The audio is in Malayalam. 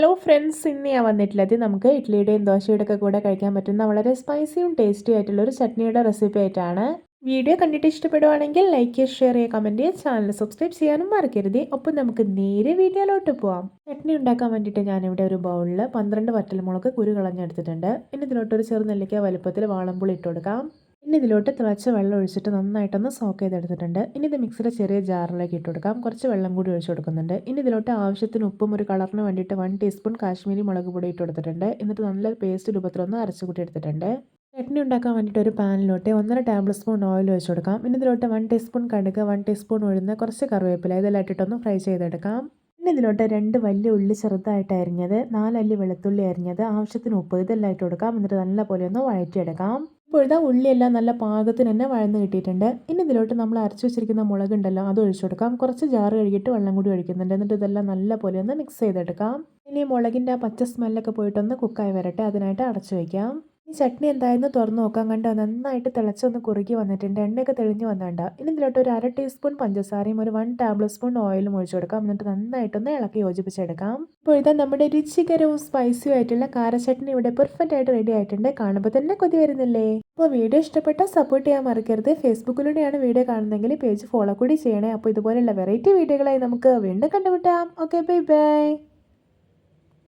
ഹലോ ഫ്രണ്ട്സ് ഇന്ന് ഞാൻ വന്നിട്ടുള്ളത് നമുക്ക് ഇഡ്ഡലിയുടെയും ദോശയുടെ ഒക്കെ കൂടെ കഴിക്കാൻ പറ്റുന്ന വളരെ സ്പൈസിയും ടേസ്റ്റി ആയിട്ടുള്ള ഒരു ചട്നിയുടെ റെസിപ്പി ആയിട്ടാണ്. വീഡിയോ കണ്ടിട്ട് ഇഷ്ടപ്പെടുവാണെങ്കിൽ ലൈക്ക് ചെയ്യുക ഷെയർ ചെയ്യുക കമന്റ് ചെയ്യുക ചാനൽ സബ്സ്ക്രൈബ് ചെയ്യാനും മറക്കരുത്. ഒപ്പം നമുക്ക് നേരെ വീഡിയോയിലോട്ട് പോവാം. ചട്നി ഉണ്ടാക്കാൻ വേണ്ടിയിട്ട് ഞാനിവിടെ ഒരു ബൗളിൽ പന്ത്രണ്ട് വറ്റൽമുളക് കുരു കളഞ്ഞെടുത്തിട്ടുണ്ട്. ഇനി ഇതിലോട്ടൊരു ചെറു നെല്ലിക്ക വലുപ്പത്തിൽ വാളമ്പുളി ഇട്ട് കൊടുക്കാം. ഇനി ഇതിലോട്ട് തിളച്ച വെള്ളം ഒഴിച്ചിട്ട് നന്നായിട്ടൊന്ന് സോക്ക് ചെയ്തെടുത്തിട്ടുണ്ട്. ഇനി ഇത് മിക്സിയുടെ ചെറിയ ജാറിലേക്ക് ഇട്ട് കൊടുക്കാം. കുറച്ച് വെള്ളം കൂടി ഒഴിച്ചു കൊടുക്കുന്നുണ്ട്. ഇനി ഇതിലോട്ട് ആവശ്യത്തിന് ഉപ്പും ഒരു കളറിന് വേണ്ടിയിട്ട് വൺ ടീസ്പൂൺ കാശ്മീരി മുളക് പൊടി ഇട്ട് കൊടുത്തിട്ടുണ്ട്. എന്നിട്ട് നല്ല പേസ്റ്റ് രൂപത്തിലൊന്ന് അരച്ചു കൂട്ടി എടുത്തിട്ടുണ്ട്. ചട്നി ഉണ്ടാക്കാൻ വേണ്ടിയിട്ട് ഒരു പാനിലോട്ട് ഒന്നര ടേബിൾ സ്പൂൺ ഓയിൽ ഒഴിച്ച് കൊടുക്കാം. ഇനി ഇതിലോട്ട് വൺ ടീസ്പൂൺ കടുക് വൺ ടീസ്പൂൺ ഉഴുന്ന് കുറച്ച് കറിവേപ്പില ഇതെല്ലാം ഇട്ടിട്ടൊന്ന് ഫ്രൈ ചെയ്തെടുക്കാം. പിന്നെ ഇതിലോട്ട് രണ്ട് വലിയ ഉള്ളി ചെറുതായിട്ട് അരിഞ്ഞത് നാലല്ലി വെളുത്തുള്ളി അരിഞ്ഞത് ആവശ്യത്തിന് ഉപ്പ് ഇതെല്ലാം ഇട്ട് കൊടുക്കാം. എന്നിട്ട് നല്ല പോലെ ഒന്ന് വഴറ്റിയെടുക്കാം. ഇപ്പോൾ ഇതാ ഉള്ളിയെല്ലാം നല്ല പാകത്തിന് തന്നെ വഴന്ന് കിട്ടിയിട്ടുണ്ട്. ഇനി ഇതിലോട്ട് നമ്മൾ അരച്ചു വെച്ചിരിക്കുന്ന മുളക് ഉണ്ടല്ലോ അത് ഒഴിച്ചു കൊടുക്കാം. കുറച്ച് ജാറ് കഴുകിയിട്ട് വെള്ളം കൂടി ഒഴിക്കുന്നുണ്ട്. എന്നിട്ട് ഇതെല്ലാം നല്ല പോലെ ഒന്ന് മിക്സ് ചെയ്തെടുക്കാം. ഇനി മുളകിന്റെ ആ പച്ച സ്മെല്ലൊക്കെ പോയിട്ടൊന്ന് കുക്കായി വരട്ടെ. അതിനായിട്ട് അടച്ചു വയ്ക്കാം ഈ ചട്നി എന്തായിരുന്നു തുറന്ന് നോക്കാൻ കണ്ട് നന്നായിട്ട് തിളച്ചൊന്ന് കുറുകി വന്നിട്ടുണ്ട്. എണ്ണയൊക്കെ തെളിഞ്ഞ് വന്നിട്ടുണ്ട്. ഇനി ഇതിലോട്ട് ഒരു അര ടീസ്പൂൺ പഞ്ചസാരയും ഒരു വൺ ടേബിൾ സ്പൂൺ ഓയിലും ഒഴിച്ചു കൊടുക്കാം. എന്നിട്ട് നന്നായിട്ടൊന്ന് ഇളക്കി യോജിപ്പിച്ചെടുക്കാം. അപ്പോൾ ഇതാ നമ്മുടെ രുചികരവും സ്പൈസിയും ആയിട്ടുള്ള കാര ചട്നി ഇവിടെ പെർഫെക്റ്റ് ആയിട്ട് റെഡി ആയിട്ടുണ്ട്. കാണുമ്പോൾ തന്നെ കൊതി വരുന്നില്ലേ? അപ്പോൾ വീഡിയോ ഇഷ്ടപ്പെട്ടാൽ സപ്പോർട്ട് ചെയ്യാൻ മറക്കരുത്. ഫേസ്ബുക്കിലൂടെയാണ് വീഡിയോ കാണുന്നതെങ്കിൽ പേജ് ഫോളോ കൂടി ചെയ്യണേ. അപ്പോൾ ഇതുപോലെയുള്ള വെറൈറ്റി വീഡിയോകളായി നമുക്ക് വീണ്ടും കണ്ടുമുട്ടാം. Okay bye bye